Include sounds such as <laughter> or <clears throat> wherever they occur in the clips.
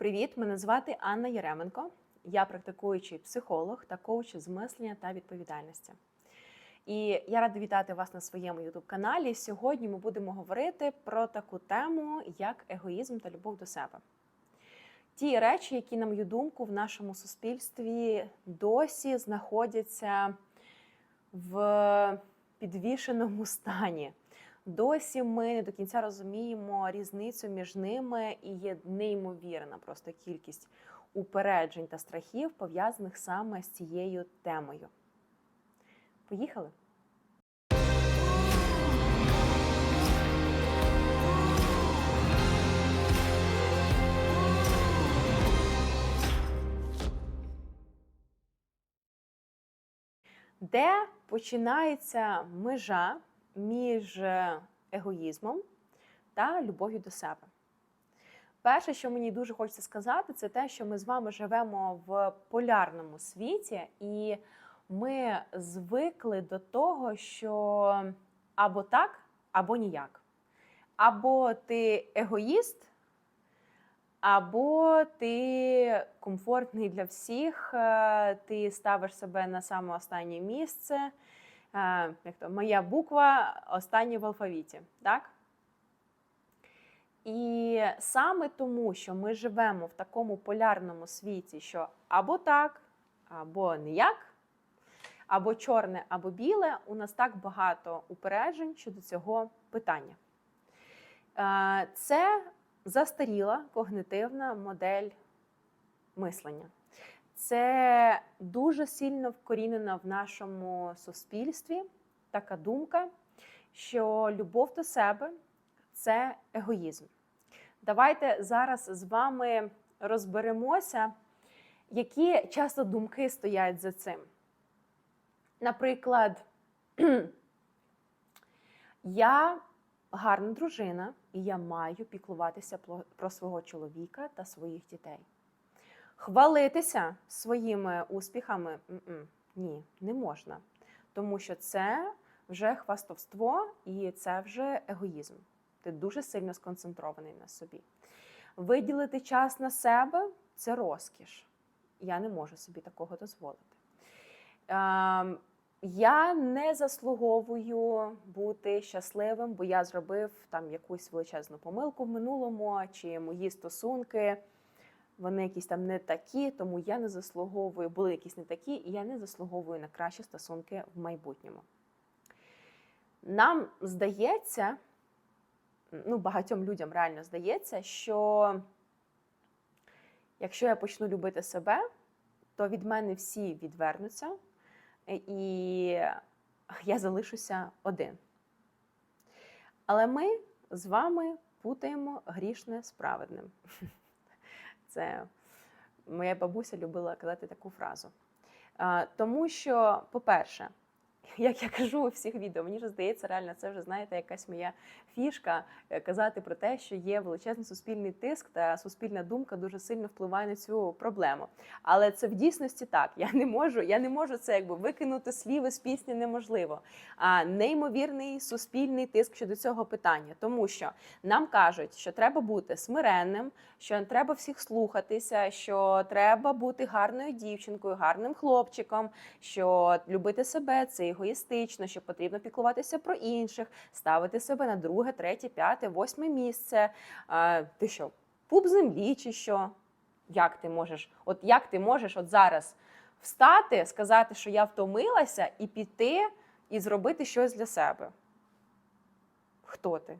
Привіт! Мене звати Анна Яременко. Я практикуючий психолог та коуч з мислення та відповідальності. І я рада вітати вас на своєму youtube каналі. Сьогодні ми будемо говорити про таку тему, як егоїзм та любов до себе. Ті речі, які, на мою думку, в нашому суспільстві досі знаходяться в підвішеному стані. Досі ми не до кінця розуміємо різницю між ними і є неймовірна просто кількість упереджень та страхів, пов'язаних саме з цією темою. Поїхали? Де починається межа між е, егоїзмом та любов'ю до себе? Перше, що мені дуже хочеться сказати, це те, що ми з вами живемо в полярному світі, і ми звикли до того, що або так, або ніяк. Або ти егоїст, або ти комфортний для всіх, е, ти ставиш себе на саме останнє місце. Як то, моя буква остання в алфавіті. Так? І саме тому, що ми живемо в такому полярному світі, що або так, або ніяк, або чорне, або біле, у нас так багато упереджень щодо цього питання. Це застаріла когнитивна модель мислення. Це дуже сильно вкорінена в нашому суспільстві така думка, що любов до себе це егоїзм. Давайте зараз з вами розберемося, які часто думки стоять за цим. Наприклад, <clears throat> я гарна дружина, і я маю піклуватися про свого чоловіка та своїх дітей. Хвалитися своїми успіхами ні, не можна. Тому що це вже хвастовство і це вже егоїзм. Ти дуже сильно сконцентрований на собі. Виділити час на себе це розкіш. Я не можу собі такого дозволити. Ем, я не заслуговую бути щасливим, бо я зробив там якусь величезну помилку в минулому, чи мої стосунки, вони якісь там не такі, тому я не заслуговую, були якісь не такі, і я не заслуговую на кращі стосунки в майбутньому. Нам здається, ну, багатьом людям реально здається, що якщо я почну любити себе, то від мене всі відвернуться і я залишуся один. Але ми з вами путаємо грішне з праведним. Це моя бабуся любила казати таку фразу. Тому що, по-перше, як я кажу у всіх відео, мені ж здається, реально це вже знаєте, якась моя фішка е, казати про те, що є величезний суспільний тиск та суспільна думка дуже сильно впливає на цю проблему. Але це в дійсності так. Я не можу, я не можу це якби викинути слів з пісні неможливо. А неймовірний суспільний тиск щодо цього питання, тому що нам кажуть, що треба бути смиренним, що треба всіх слухатися, що треба бути гарною дівчинкою, гарним хлопчиком, що любити себе це егоїстично, що потрібно піклуватися про інших, ставити себе на друге, третє, п'яте, восьме місце. А, Ти що, пуп землі, чи що? Як ти можеш? От як ти можеш от зараз встати, сказати, що я втомилася, і піти і зробити щось для себе? Хто ти?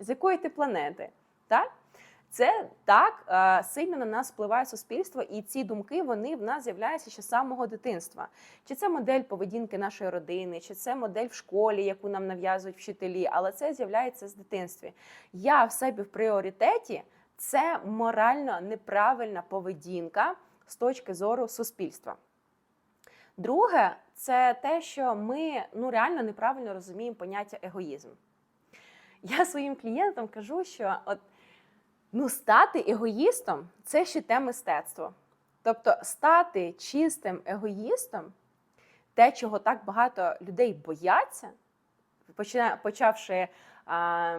З якої ти планети? Так? Це так е, сильно на нас впливає суспільство, і ці думки вони в нас з'являються ще з самого дитинства. Чи це модель поведінки нашої родини, чи це модель в школі, яку нам нав'язують вчителі, але це з'являється з дитинства. Я в себе в пріоритеті це морально неправильна поведінка з точки зору суспільства. Друге, це те, що ми ну реально неправильно розуміємо поняття егоїзм. Я своїм клієнтам кажу, що от Ну, стати егоїстом це ще те мистецтво. Тобто, стати чистим егоїстом, те, чого так багато людей бояться, почавши а,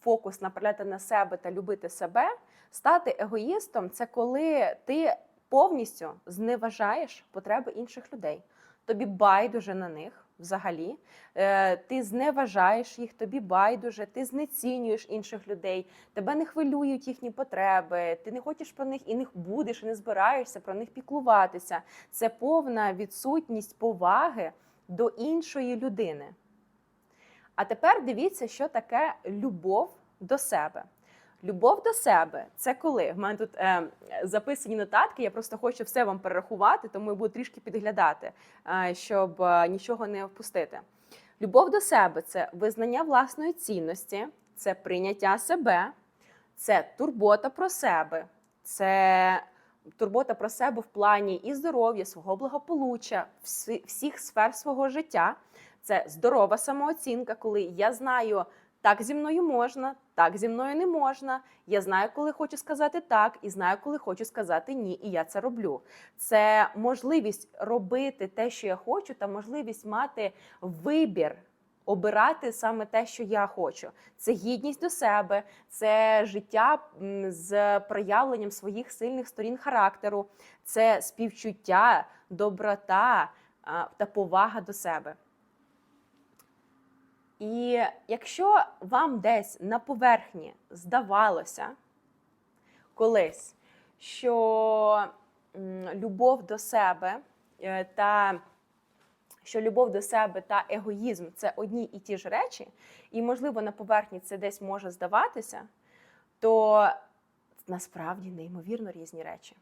фокус направляти на себе та любити себе, Стати егоїстом це коли ти повністю зневажаєш потреби інших людей. Тобі байдуже на них взагалі. Е, Ти зневажаєш їх, тобі байдуже, ти знецінюєш інших людей, тебе не хвилюють їхні потреби, ти не хочеш про них і не будеш, і не збираєшся про них піклуватися. Це повна відсутність поваги до іншої людини. А тепер дивіться, що таке любов до себе. Любов до себе це коли в мене тут е, записані нотатки. Я просто хочу все вам перерахувати, тому я буду трішки підглядати, е, щоб е, нічого не впустити. Любов до себе це визнання власної цінності, це прийняття себе, це турбота про себе, це турбота про себе в плані і здоров'я, свого благополуччя, всі- всіх сфер свого життя. Це здорова самооцінка, коли я знаю, так зі мною можна, так зі мною не можна. Я знаю, коли хочу сказати так, і знаю, коли хочу сказати ні, і я це роблю. Це можливість робити те, що я хочу, та можливість мати вибір. Обирати саме те, що я хочу, це гідність до себе, це життя з проявленням своїх сильних сторін характеру, це співчуття, доброта та повага до себе. І якщо вам десь на поверхні здавалося колись, що любов до себе е, та що любов до себе та егоїзм це одні і ті ж речі, і, можливо, на поверхні це десь може здаватися, то насправді неймовірно різні речі.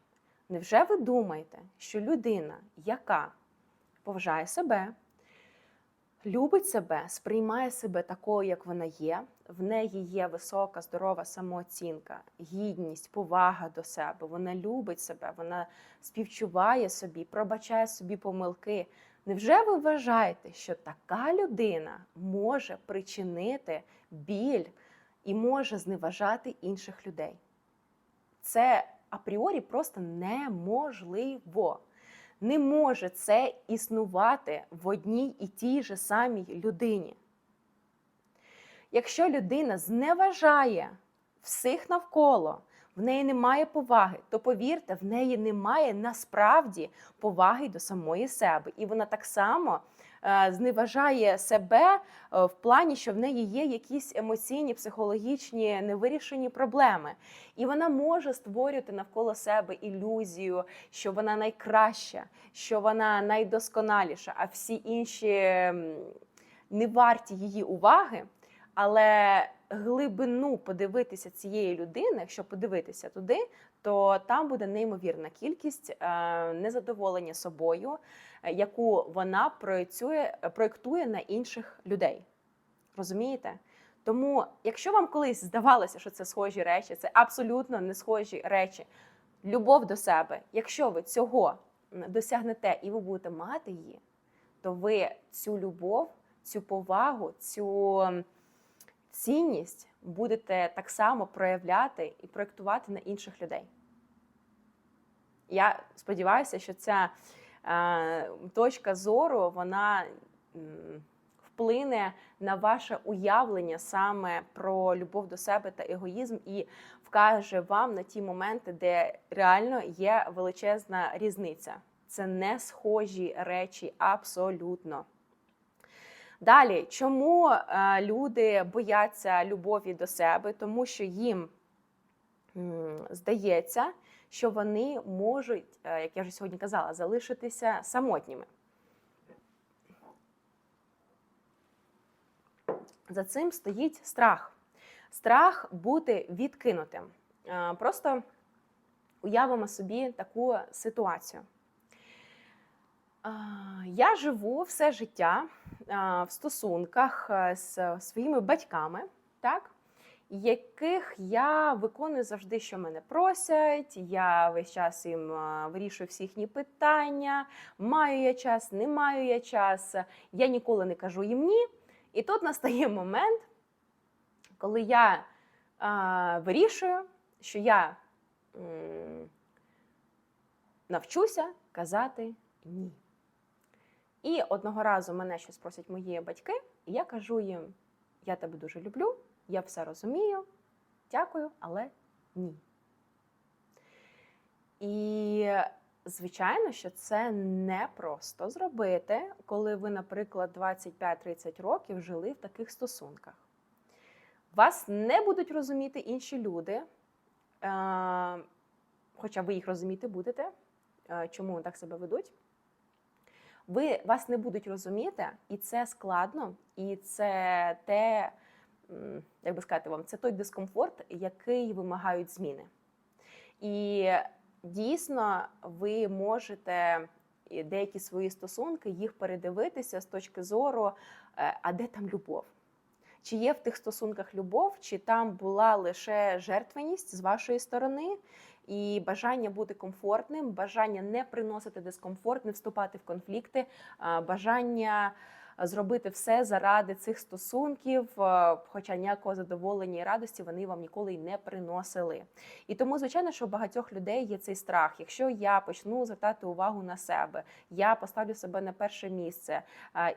Невже ви думаєте, що людина, яка поважає себе, любить себе, сприймає себе такою, як вона є. В неї є висока, здорова самооцінка, гідність, повага до себе. Вона любить себе, вона співчуває собі, пробачає собі помилки. Невже ви вважаєте, що така людина може причинити біль і може зневажати інших людей? Це апріорі просто неможливо не може це існувати в одній і тій же самій людині. Якщо людина зневажає всіх навколо, в неї немає поваги, то повірте, в неї немає насправді поваги до самої себе. І вона так само зневажає себе е, в плані, що в неї є якісь емоційні, психологічні невирішені проблеми. І вона може створювати навколо себе ілюзію, що вона найкраща, що вона найдосконаліша, а всі інші не варті її уваги. Але глибину подивитися цієї людини, якщо подивитися туди, то там буде неймовірна кількість е, незадоволення собою, е, яку вона проєцює, проєктує на інших людей. Розумієте? Тому, якщо вам колись здавалося, що це схожі речі, це абсолютно не схожі речі. Любов до себе, якщо ви цього досягнете і ви будете мати її, то ви цю любов, цю повагу, цю цінність будете так само проявляти і проєктувати на інших людей. Я сподіваюся, що ця е, точка зору вона вплине на ваше уявлення саме про любов до себе та егоїзм і вкаже вам на ті моменти, де реально є величезна різниця. Це не схожі речі абсолютно. Далі, чому е, люди бояться любові до себе? Тому що їм здається, що вони можуть, е, як я вже сьогодні казала, залишитися самотніми. За цим стоїть страх. Страх бути відкинутим. Е, Просто уявимо собі таку ситуацію. Я живу все життя в стосунках е, з своїми батьками, так? Яких я виконую завжди, що мене просять. Я весь час їм вирішую всі їхні питання. Маю я час, не маю я час. Я ніколи не кажу їм ні. І тут настає момент, коли я а, вирішую, що я м, навчуся казати ні. І одного разу мене щось просять мої батьки, і я кажу їм: я тебе дуже люблю, я все розумію, дякую, але ні. І звичайно, що це не просто зробити, коли ви, наприклад, 25-30 років жили в таких стосунках. Вас не будуть розуміти інші люди, е, хоча ви їх розуміти будете, е, чому так себе ведуть. Ви вас не будуть розуміти, і це складно, і це те, як би сказати вам, це той дискомфорт, який вимагають зміни. І дійсно ви можете деякі свої стосунки їх передивитися з точки зору, е, а де там любов? Чи є в тих стосунках любов, чи там була лише жертвеність з вашої сторони, і бажання бути комфортним, бажання не приносити дискомфорт, не вступати в конфлікти, бажання зробити все заради цих стосунків, е, хоча ніякого задоволення і радості вони вам ніколи й не приносили. І тому, звичайно, що у багатьох людей є цей страх. Якщо я почну звертати увагу на себе, я поставлю себе на перше місце,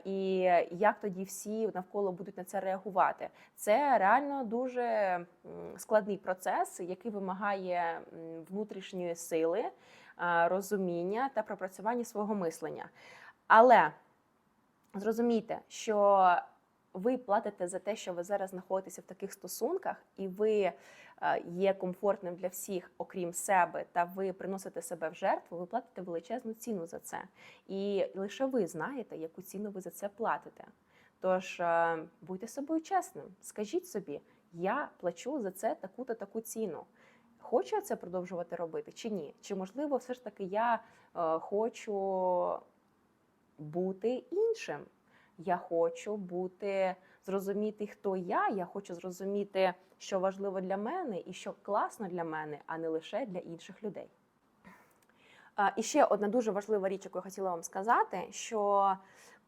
і як тоді всі навколо будуть на це реагувати? Це реально дуже складний процес, який вимагає внутрішньої сили, розуміння та пропрацювання свого мислення. Але зрозумійте, що ви платите за те, що ви зараз знаходитеся в таких стосунках, і ви е, є комфортним для всіх, окрім себе, та ви приносите себе в жертву, ви платите величезну ціну за це. І лише ви знаєте, яку ціну ви за це платите. Тож е, будьте собою чесним, скажіть собі, я плачу за це таку-то таку ціну. Хочу я це продовжувати робити чи ні? Чи можливо, все ж таки я е, хочу бути іншим? Я хочу бути зрозуміти, хто я. Я хочу зрозуміти, що важливо для мене і що класно для мене, а не лише для інших людей. І ще одна дуже важлива річ, яку я хотіла вам сказати, що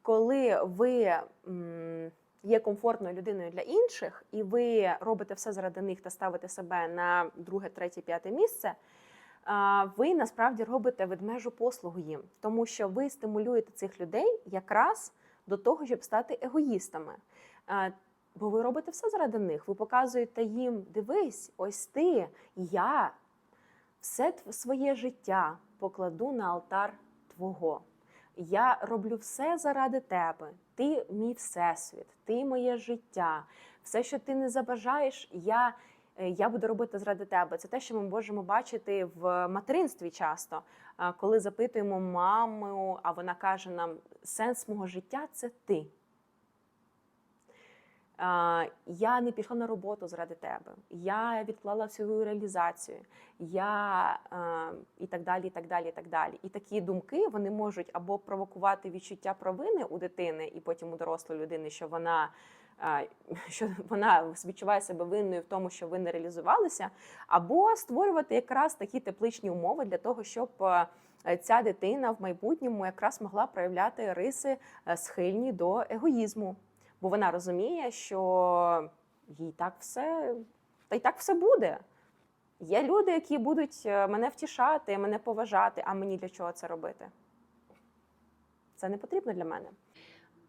коли ви є комфортною людиною для інших, і ви робите все заради них та ставите себе на друге, третє, п'яте місце, ви насправді робите ведмежу послугу їм, тому що ви стимулюєте цих людей якраз до того, щоб стати егоїстами. Бо ви робите все заради них. Ви показуєте їм: дивись, ось ти, я все своє життя покладу на алтар Твого. Я роблю все заради тебе. Ти мій всесвіт, ти моє життя. Все, що ти не забажаєш, я, я буду робити заради тебе. Це те, що ми можемо бачити в материнстві часто, коли запитуємо маму, а вона каже нам: сенс мого життя це ти. Я не пішла на роботу заради тебе. Я відклала свою реалізацію. Я е, і так далі, і так далі, і так далі. І такі думки вони можуть або провокувати відчуття провини у дитини, і потім у дорослої людини, що вона. <laughs> Що вона відчуває себе винною в тому, що ви не реалізувалися, або створювати якраз такі тепличні умови для того, щоб е, ця дитина в майбутньому якраз могла проявляти риси е, схильні до егоїзму бо вона розуміє, що їй так все, та й так все буде. Є люди, які будуть е, мене втішати, мене поважати, а мені для чого це робити? Це не потрібно для мене.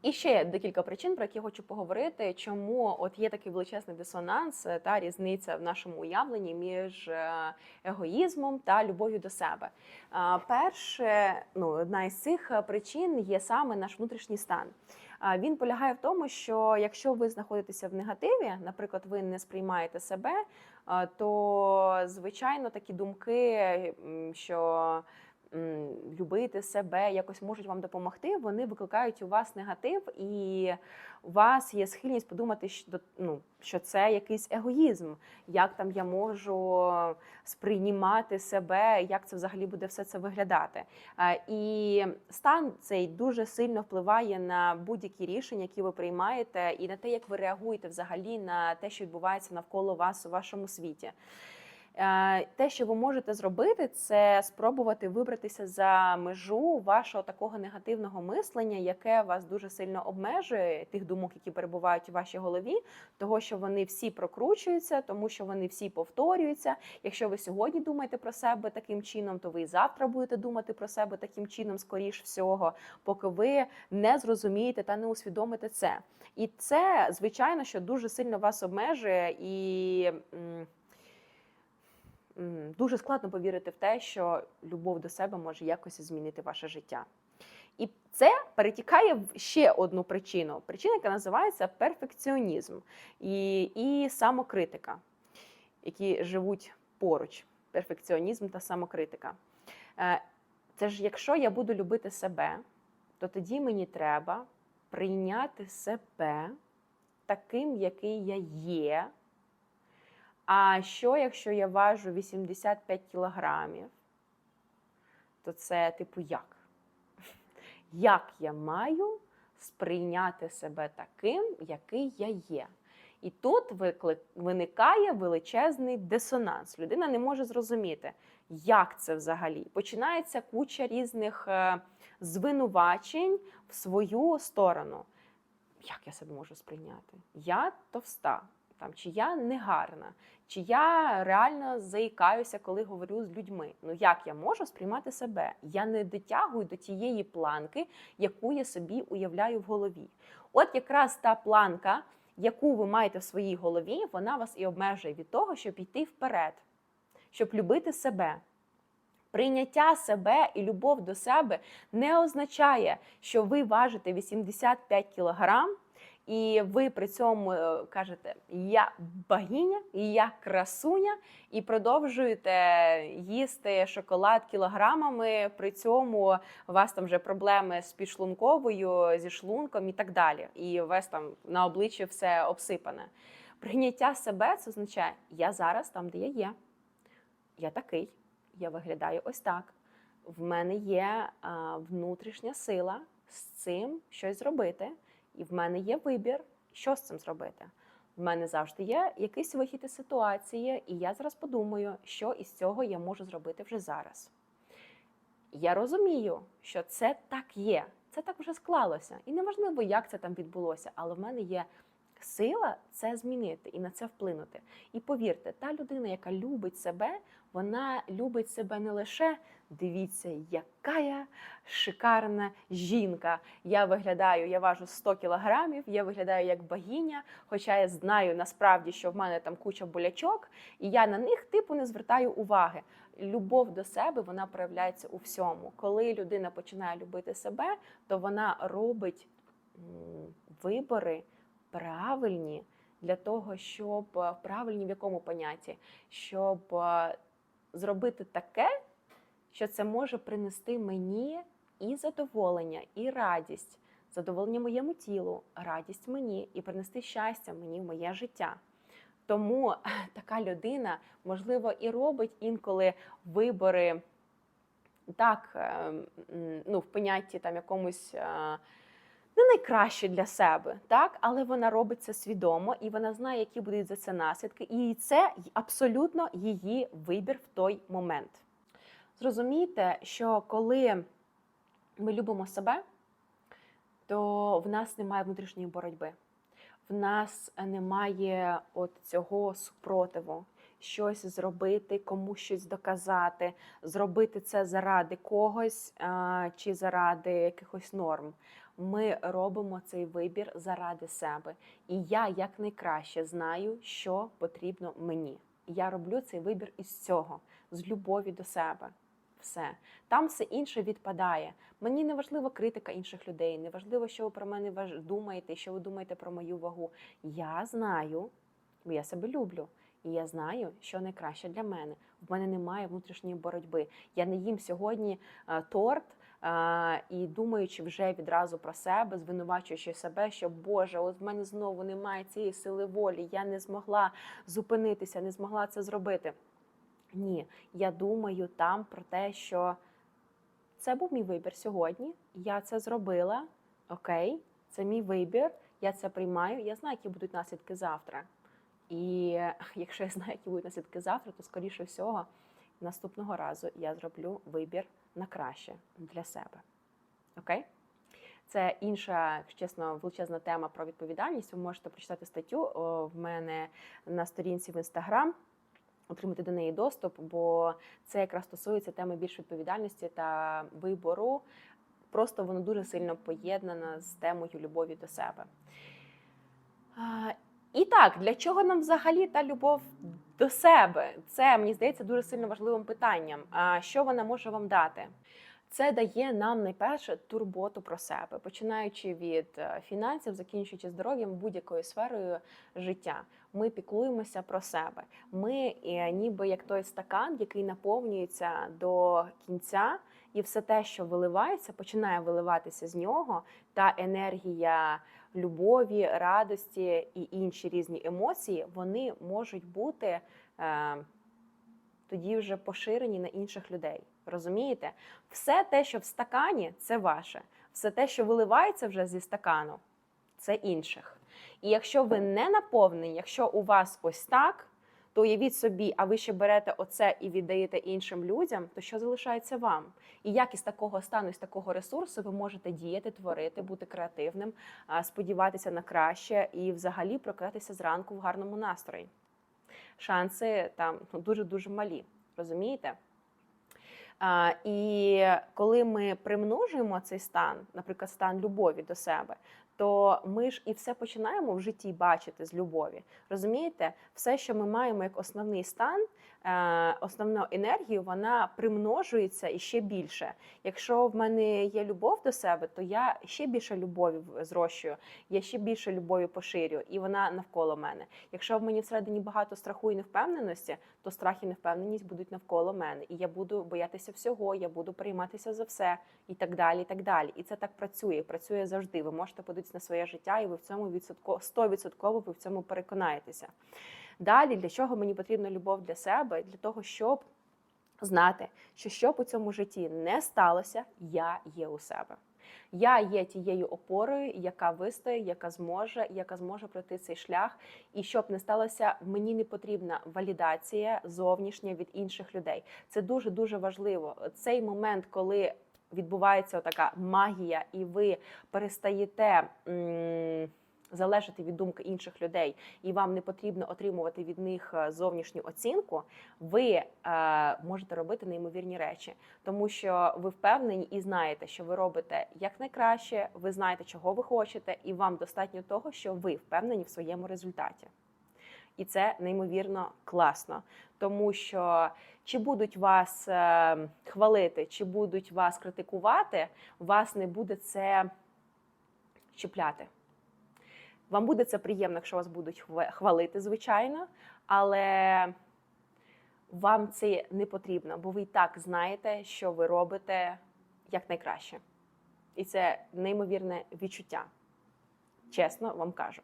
І ще декілька причин, про які хочу поговорити, чому от є такий величезний дисонанс е, та різниця в нашому уявленні між е, егоїзмом та любов'ю до себе. Перше, ну одна із цих е, причин є саме наш внутрішній стан. Він полягає в тому, що якщо ви знаходитеся в негативі, наприклад, ви не сприймаєте себе, то звичайно такі думки, що любити себе якось можуть вам допомогти, вони викликають у вас негатив, і у вас є схильність подумати, що, ну, що це якийсь егоїзм, як там я можу сприймати себе, як це взагалі буде все це виглядати. Е, І стан цей дуже сильно впливає на будь-які рішення, які ви приймаєте, і на те, як ви реагуєте взагалі на те, що відбувається навколо вас у вашому світі. Е, Те, що ви можете зробити, це спробувати вибратися за межу вашого такого негативного мислення, яке вас дуже сильно обмежує, тих думок, які перебувають у вашій голові, того, що вони всі прокручуються, тому що вони всі повторюються. Якщо ви сьогодні думаєте про себе таким чином, то ви і завтра будете думати про себе таким чином, скоріш всього, поки ви не зрозумієте та не усвідомите це. І це, звичайно, що дуже сильно вас обмежує і. Дуже складно повірити в те, що любов до себе може якось змінити ваше життя. І це перетікає в ще одну причину. Причина, яка називається перфекціонізм і, і самокритика, які живуть поруч. Перфекціонізм та самокритика. Е, Це ж якщо я буду любити себе, то тоді мені треба прийняти себе таким, який я є. А що, якщо я важу 85 кілограмів, то це типу як? <laughs> Як я маю сприйняти себе таким, який я є? І тут виникає величезний дисонанс. Людина не може зрозуміти, як це взагалі. Починається куча різних е, звинувачень в свою сторону. Як я себе можу сприйняти? Я товста, там, чи я негарна, чи я реально заїкаюся, коли говорю з людьми. Ну як я можу сприймати себе? Я не дотягую до тієї планки, яку я собі уявляю в голові. От якраз та планка, яку ви маєте в своїй голові, вона вас і обмежує від того, щоб йти вперед, щоб любити себе. Прийняття себе і любов до себе не означає, що ви важите 85 кілограм, і ви при цьому е, кажете Я богиня, я красуня, і продовжуєте їсти шоколад кілограмами. При цьому у вас там вже проблеми з підшлунковою, зі шлунком і так далі. І у вас там на обличчі все обсипане. Прийняття себе це означає, я зараз там, де я є. Я такий, я виглядаю ось так. В мене є а, внутрішня сила з цим щось зробити, і в мене є вибір, що з цим зробити. В мене завжди є якийсь вихід із ситуації, і я зараз подумаю, що із цього я можу зробити вже зараз. Я розумію, що це так є, це так вже склалося. І неважливо, як це там відбулося, але в мене є сила це змінити і на це вплинути. І повірте, та людина, яка любить себе, вона любить себе не лише дивіться, яка я шикарна жінка. Я виглядаю, я важу 100 кілограмів, я виглядаю як богиня, хоча я знаю насправді, що в мене там куча болячок, і я на них типу не звертаю уваги. Любов до себе вона проявляється у всьому. Коли людина починає любити себе, то вона робить вибори правильні для того, щоб е, правильні в якому понятті, щоб е, зробити таке, що це може принести мені і задоволення, і радість, задоволення моєму тілу, радість мені і принести щастя мені в моє життя. Тому така людина, можливо, і робить інколи вибори так, е, ну, в понятті там якомусь. Не найкраще для себе, так, але вона робить це свідомо і вона знає, які будуть за це наслідки, і це абсолютно її вибір в той момент. Зрозумійте, що коли ми любимо себе, то в нас немає внутрішньої боротьби, в нас немає от цього супротиву. Щось зробити, комусь щось доказати, зробити це заради когось чи заради якихось норм ми робимо цей вибір заради себе. І я якнайкраще знаю, що потрібно мені. Я роблю цей вибір із цього, з любові до себе. Все там все інше відпадає. Мені не важлива критика інших людей, не важливо, що ви про мене думаєте, що ви думаєте про мою вагу. Я знаю, бо я себе люблю. І я знаю, що найкраще для мене. В мене немає внутрішньої боротьби. Я не їм сьогодні е, торт і думаючи вже відразу про себе, звинувачуючи себе, що Боже, от в мене знову немає цієї сили волі, я не змогла зупинитися, не змогла це зробити. Ні, я думаю там про те, що це був мій вибір сьогодні. Я це зробила. Окей, це мій вибір. Я це приймаю. Я знаю, які будуть наслідки завтра. І <laughs> якщо я знаю, які будуть наслідки завтра, то скоріше всього наступного разу я зроблю вибір на краще для себе. Окей? Це інша, чесно, величезна тема про відповідальність. Ви можете прочитати статтю в мене на сторінці в інстаграм, отримати до неї доступ, бо це якраз стосується теми більш відповідальності та вибору. Просто воно дуже сильно поєднано з темою любові до себе. І так, для чого нам взагалі та любов до себе? Це мені здається дуже сильно важливим питанням. А що вона може вам дати? Це дає нам найперше турботу про себе, починаючи від е, фінансів, закінчуючи здоров'ям будь-якою сферою життя. Ми піклуємося про себе. Ми е, ніби як той стакан, який наповнюється до кінця, і все те, що виливається, починає виливатися з нього. Та енергія любові, радості і інші різні емоції, вони можуть бути е, тоді вже поширені на інших людей. Розумієте? Все те, що в стакані, це ваше. Все те, що виливається вже зі стакану, це інших. І якщо ви не наповнені, якщо у вас ось так, то уявіть собі, а ви ще берете оце і віддаєте іншим людям, то що залишається вам? І як із такого стану, із такого ресурсу ви можете діяти, творити, бути креативним, сподіватися на краще і взагалі прокидатися зранку в гарному настрої. Шанси там ну, дуже-дуже малі, розумієте? А, і коли ми примножуємо цей стан, наприклад, стан любові до себе, то ми ж і все починаємо в житті бачити з любові. Розумієте, все, що ми маємо як основний стан, основну енергію, вона примножується і ще більше. Якщо в мене є любов до себе, то я ще більше любові зрощую, я ще більше любові поширюю, і вона навколо мене. Якщо в мені всередині багато страху і невпевненості, то страх і невпевненість будуть навколо мене, і я буду боятися всього, я буду прийматися за все і так далі. І так далі. І це так працює. Працює завжди. Ви можете подивитися на своє життя, і ви в цьому відсотко 100% ви в цьому переконаєтеся. Далі, для чого мені потрібна любов для себе? Для того, щоб знати, що що у цьому житті не сталося, я є у себе. Я є тією опорою, яка вистоїть, яка зможе, яка зможе пройти цей шлях. І щоб не сталося, мені не потрібна валідація зовнішня від інших людей. Це дуже дуже важливо. Цей момент, коли відбувається така магія, і ви перестаєте. м, Залежати від думки інших людей, і вам не потрібно отримувати від них е, зовнішню оцінку, ви е, можете робити неймовірні речі, тому що ви впевнені і знаєте, що ви робите якнайкраще, ви знаєте, чого ви хочете, і вам достатньо того, що ви впевнені в своєму результаті. І це неймовірно класно, тому що чи будуть вас е, хвалити, чи будуть вас критикувати, вас не буде це чіпляти. Вам буде це приємно, якщо вас будуть хвалити, звичайно, але вам це не потрібно, бо ви і так знаєте, що ви робите якнайкраще. І це неймовірне відчуття. Чесно вам кажу.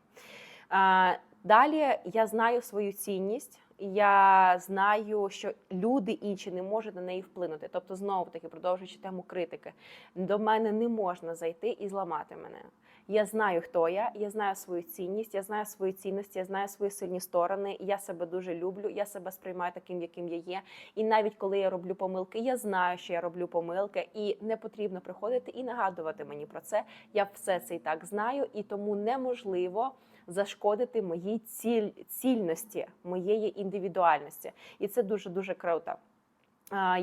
Далі я знаю свою цінність. Я знаю, що люди інші не можуть на неї вплинути. Тобто, знову таки, продовжуючи тему критики, до мене не можна зайти і зламати мене. Я знаю, хто я, я знаю свою цінність, я знаю свої цінності, я знаю свої сильні сторони. Я себе дуже люблю, я себе сприймаю таким, яким я є. І навіть коли я роблю помилки, я знаю, що я роблю помилки, і не потрібно приходити і нагадувати мені про це. Я все це і так знаю, і тому неможливо зашкодити моїй ціль, цільності, моєї індивідуальності. І це дуже дуже круто.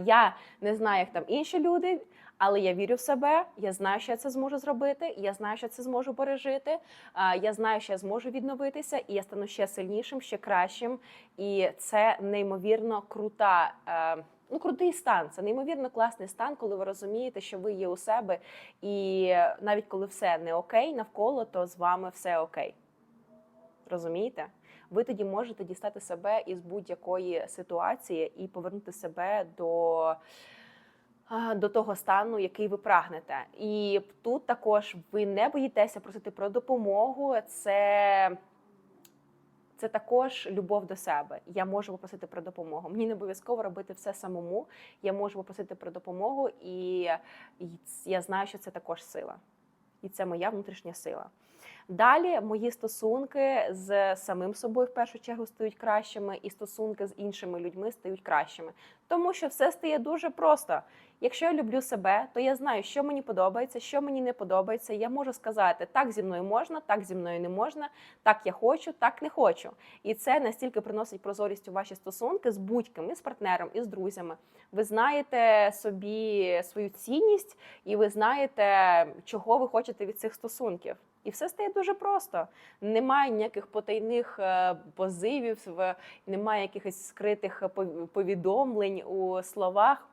Я не знаю, як там інші люди, але я вірю в себе. Я знаю, що я це зможу зробити. Я знаю, що це зможу пережити. Я знаю, що я зможу відновитися, і я стану ще сильнішим, ще кращим. І це неймовірно крута. е, Ну, крутий стан. Це неймовірно класний стан, коли ви розумієте, що ви є у себе, і навіть коли все не окей навколо, то з вами все окей. Розумієте? Ви тоді можете дістати себе із будь-якої ситуації і повернути себе до, до того стану, який ви прагнете. І тут також ви не боїтеся просити про допомогу. Це, це також любов до себе. Я можу попросити про допомогу. Мені не обов'язково робити все самому. Я можу попросити про допомогу, і, і я знаю, що це також сила. І це моя внутрішня сила. Далі мої стосунки з самим собою в першу чергу стають кращими, і стосунки з іншими людьми стають кращими. Тому що все стає дуже просто. Якщо я люблю себе, то я знаю, що мені подобається, що мені не подобається. Я можу сказати, так зі мною можна, так зі мною не можна, так я хочу, так не хочу. І це настільки приносить прозорість у ваші стосунки з будь-ким, і з партнером, і з друзями. Ви знаєте собі свою цінність, і ви знаєте, чого ви хочете від цих стосунків. І все стає дуже просто. Немає ніяких потайних е, позивів, немає якихось скритих повідомлень у словах.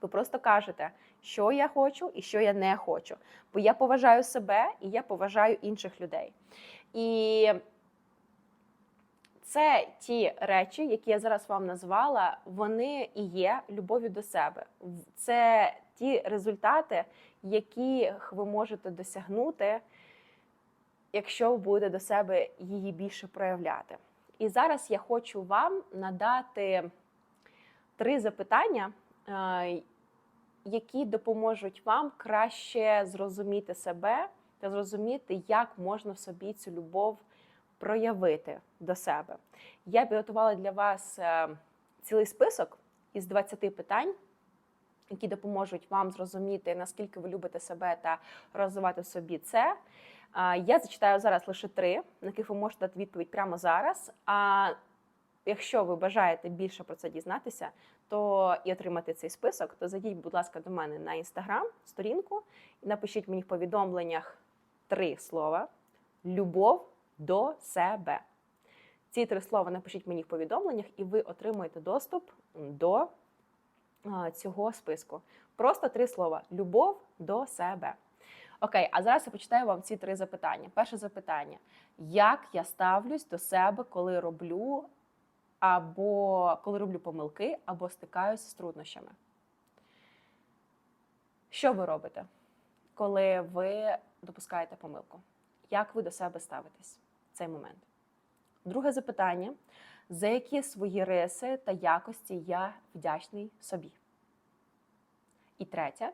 Ви просто кажете, що я хочу і що я не хочу. Бо я поважаю себе і я поважаю інших людей. І це ті речі, які я зараз вам назвала, вони і є любов'ю до себе. Це ті результати, яких ви можете досягнути, якщо ви будете до себе її більше проявляти. І зараз я хочу вам надати три запитання, е, які допоможуть вам краще зрозуміти себе та зрозуміти, як можна в собі цю любов проявити до себе. Я підготувала для вас е, цілий список із 20 питань, які допоможуть вам зрозуміти, наскільки ви любите себе та розвивати в собі це. Я зачитаю зараз лише три, на яких ви можете дати відповідь прямо зараз. А якщо ви бажаєте більше про це дізнатися, то і отримати цей список, то зайдіть, будь ласка, до мене на інстаграм сторінку і напишіть мені в повідомленнях три слова: любов до себе. Ці три слова напишіть мені в повідомленнях, і ви отримаєте доступ до цього списку. Просто три слова: любов до себе. Окей, а зараз я почитаю вам ці три запитання. Перше запитання: як я ставлюсь до себе, коли роблю або коли роблю помилки, або стикаюся з труднощами? Що ви робите, коли ви допускаєте помилку? Як ви до себе ставитесь в цей момент? Друге запитання: за які свої риси та якості я вдячний собі? І третє,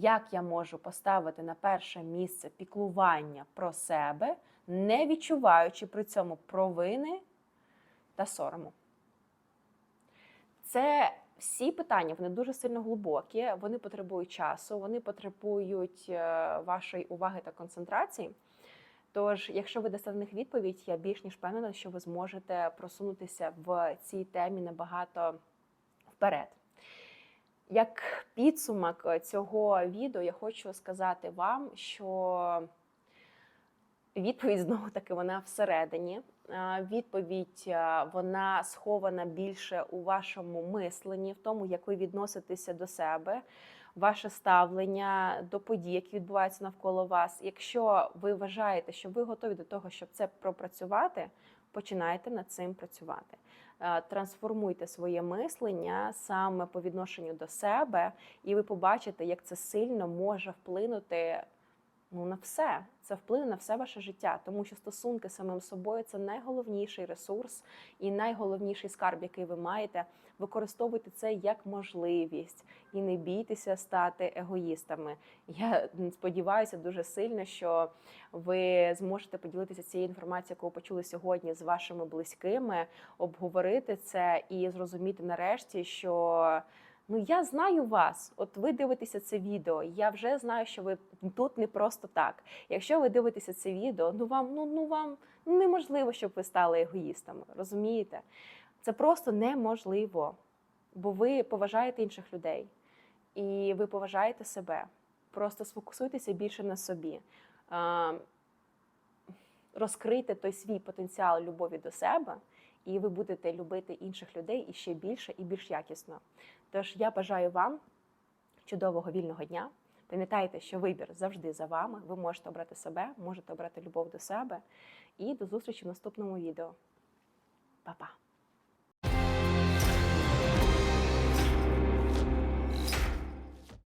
як я можу поставити на перше місце піклування про себе, не відчуваючи при цьому провини та сорому? Це всі питання, вони дуже сильно глибокі, вони потребують часу, вони потребують е, вашої уваги та концентрації. Тож, якщо ви дасте на них відповідь, я більш ніж впевнена, що ви зможете просунутися в цій темі набагато вперед. Як підсумок цього відео, я хочу сказати вам, що відповідь <laughs> знову таки вона всередині. Е, Відповідь е, вона схована більше у вашому мисленні, в тому, як ви відноситеся до себе, ваше ставлення до подій, які відбуваються навколо вас. Якщо ви вважаєте, що ви готові до того, щоб це пропрацювати, починайте над цим працювати. Е, Трансформуйте своє мислення саме по відношенню до себе, і ви побачите, як це сильно може вплинути ну, на все. Це вплине на все ваше життя, тому що стосунки з самим собою це найголовніший ресурс і найголовніший скарб, який ви маєте. Використовуйте це як можливість і не бійтеся стати егоїстами. Я сподіваюся дуже сильно, що ви зможете поділитися цією інформацією, яку ви почули сьогодні з вашими близькими, обговорити це і зрозуміти нарешті, що. Ну, я знаю вас. От ви дивитеся це відео. Я вже знаю, що ви тут не просто так. Якщо ви дивитеся це відео, ну вам ну, ну вам неможливо, щоб ви стали егоїстами. Розумієте? Це просто неможливо, бо ви поважаєте інших людей і ви поважаєте себе. Просто сфокусуйтеся більше на собі. Розкрийте той свій потенціал любові до себе, і ви будете любити інших людей і ще більше і більш якісно. Тож я бажаю вам чудового вільного дня. Пам'ятайте, що вибір завжди за вами. Ви можете обрати себе, можете обрати любов до себе. І до зустрічі в наступному відео. Па-па!